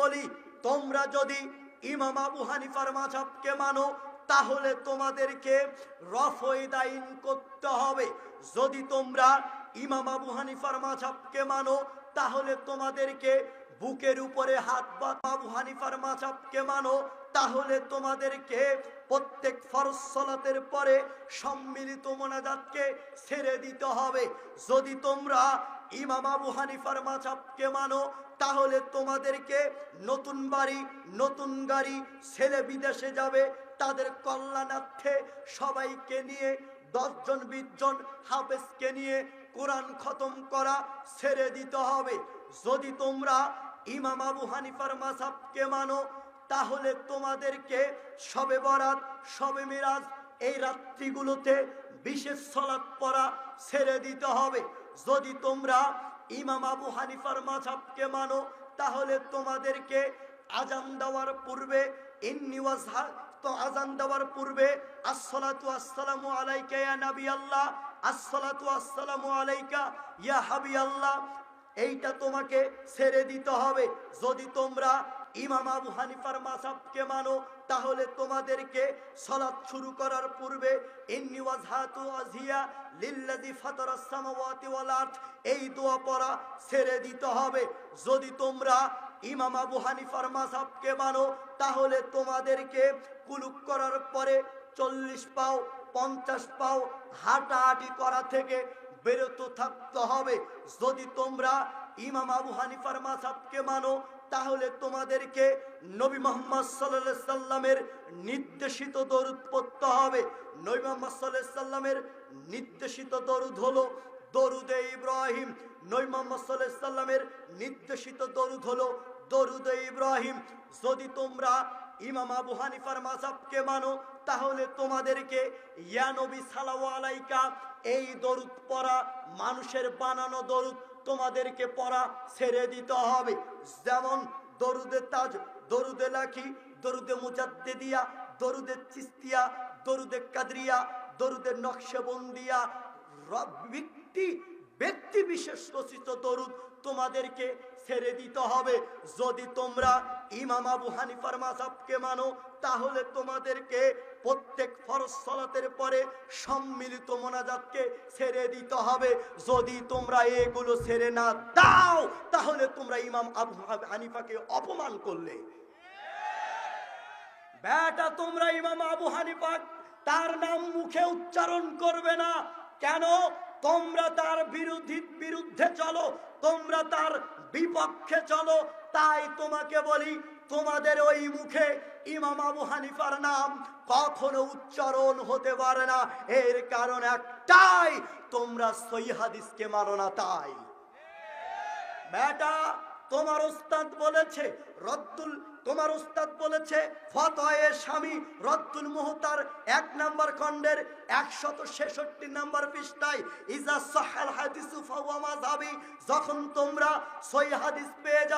বলি, তোমরা যদি ইমাম আবু হানিফার মাঝাবকে মানো, তাহলে তোমাদেরকে রফয়দাইন করতে হবে। যদি তোমরা ইমাম আবু হানিফার মাঝাবকে মানো, তাহলে তোমাদেরকে বুকের উপরে হাত বা আবু হানিফার মাঝাবকে মানো, তাহলে তোমাদেরকে প্রত্যেক ফরজ সলাতের পরে সম্মিলিত মোনাজাতকে ছেড়ে দিতে হবে। যদি তোমরা ইমাম আবু হানিফার মাঝাবকে মানো, তাহলে তোমাদেরকে নতুন বাড়ি, নতুন গাড়ি, ছেলে বিদেশে যাবে, তাদের কল্যাণার্থে সবাইকে নিয়ে, দশজন, বিশজন হাফেজকে নিয়ে কোরআন খতম করা ছেড়ে দিতে হবে। যদি তোমরা ইমাম আবু হানিফার মাসাবকে মানো, তাহলে তোমাদেরকে সবে বরাত, সবে মিরাজ এই রাত্রিগুলোতে বিশেষ সলাৎ পড়া ছেড়ে দিতে হবে। যদি তোমরা ইমাম আবু হানিফার মাঝাবকে মানো, তাহলে তোমাদেরকে আজান দেওয়ার পূর্বে, ইন্নি ওয়াজহা, তো আজান দেওয়ার পূর্বে, আসসালাতু আসসালামু আলাইকা ইয়া নবী আল্লাহ আসসালাতু আসসালামু আলাইকা ইয়া হাবি আল্লাহ এইটা তোমাকে ছেড়ে দিতে হবে। যদি তোমরা ইমাম আবু হানিফার মাসাবকে মানো, তাহলে তোমাদেরকে সালাত শুরু করার পূর্বে এই দোয়া পড়া ছেড়ে দিতে হবে। যদি তোমরা ইমাম আবু হানিফার মাসাবকে মানো, তাহলে তোমাদেরকে কুলুক করার পরে চল্লিশ পাও, পঞ্চাশ পাও হাঁটাহাঁটি করা থেকে বেরোতে থাকতে হবে। যদি তোমরা ইমাম আবু হানিফার মাসাবকে মানো, তাহলে তোমাদেরকে নবী মোহাম্মদ সাল্লাহ সাল্লামের নির্দেশিত দরুদ পড়তে হবে। নবী মোহাম্মদ সাল্লামের নির্দেশিত দরুদ হলো দরুদে ইব্রাহিম। নবী মোহাম্মদ সাল্লামের নির্দেশিত দরুদ হলো দরুদে ইব্রাহিম। যদি তোমরা ইমাম আবু হানিফার মাসাবকে মানো তাহলে তোমাদেরকে, ইয়া নবী সালাউ আলাইকা, এই দরুদ পড়া, মানুষের বানানো দরুদ তোমাদেরকে পড়া ছেড়ে দিতে হবে। যেমন দরুদে তাজ, দরুদে লাখি দরুদে মুজাদ্দেদিয়া, দরুদে চিস্তিয়া, দরুদে কাদরিয়া, দরুদে নকশবন্দিয়া ব্যক্তি ব্যক্তি বিশেষ রচিত দরুদ তোমাদেরকে ছেড়ে দিতে হবে। যদি তোমরা ইমাম আবু হানিফার মাসাবকে মানো, তাহলে তোমাদেরকে প্রত্যেক ফরজ সলাতের পরে সম্মিলিত মোনাজাতকে ছেড়ে দিতে হবে। যদি তোমরা এগুলো ছেড়ে না দাও, তাহলে তোমরা ইমাম আবু হানিফাকে অপমান করলে। বেটা, তোমরা ইমাম আবু হানিফা, তার নাম মুখে উচ্চারণ করবে না। কেন? তোমরা তার বিরোধী বিরুদ্ধে চলো, তোমরা তার বিপক্ষে চলো। তাই তোমাকে বলি, তোমাদের ওই মুখে ইমাম আবু হানিফার নাম কখনো উচ্চারণ হতে পারে না। এর কারণ একটাই, তোমরা সই হাদিসকে মানো না তাই। বেটা, তোমার ওস্তাদ বলেছে রদ্দুল তোমার ওস্তাদ বলেছে ফতয়ে স্বামী রদ্দুল মুহতার এক নাম্বার খণ্ডের একশত ছেষট্টি নাম্বার পৃষ্ঠায়, ইজা সাহাল হাদিসু যখন তোমরা সই হাদিস পেয়ে যাবে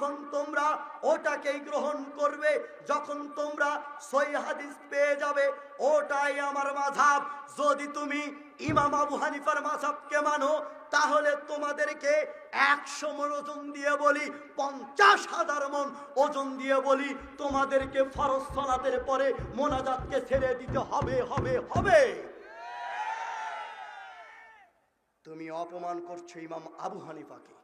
তখন তোমরা ওটাকেই গ্রহণ করবে, যখন তোমরা সই হাদিস পেয়ে যাবে, ওটাই আমার মাঝাব। যদি তুমি ইমাম আবু হানিফার মাঝাবকে মানো, তাহলে তোমাদেরকে একশো মন ওজন দিয়ে বলি, পঞ্চাশ হাজার মন ওজন দিয়ে বলি, তোমাদেরকে ফরজ সলাতের পরে মোনাজাতকে ছেড়ে দিতে হবে হবে হবে। তুমি অপমান করছ ইমাম আবু হানিফাকে।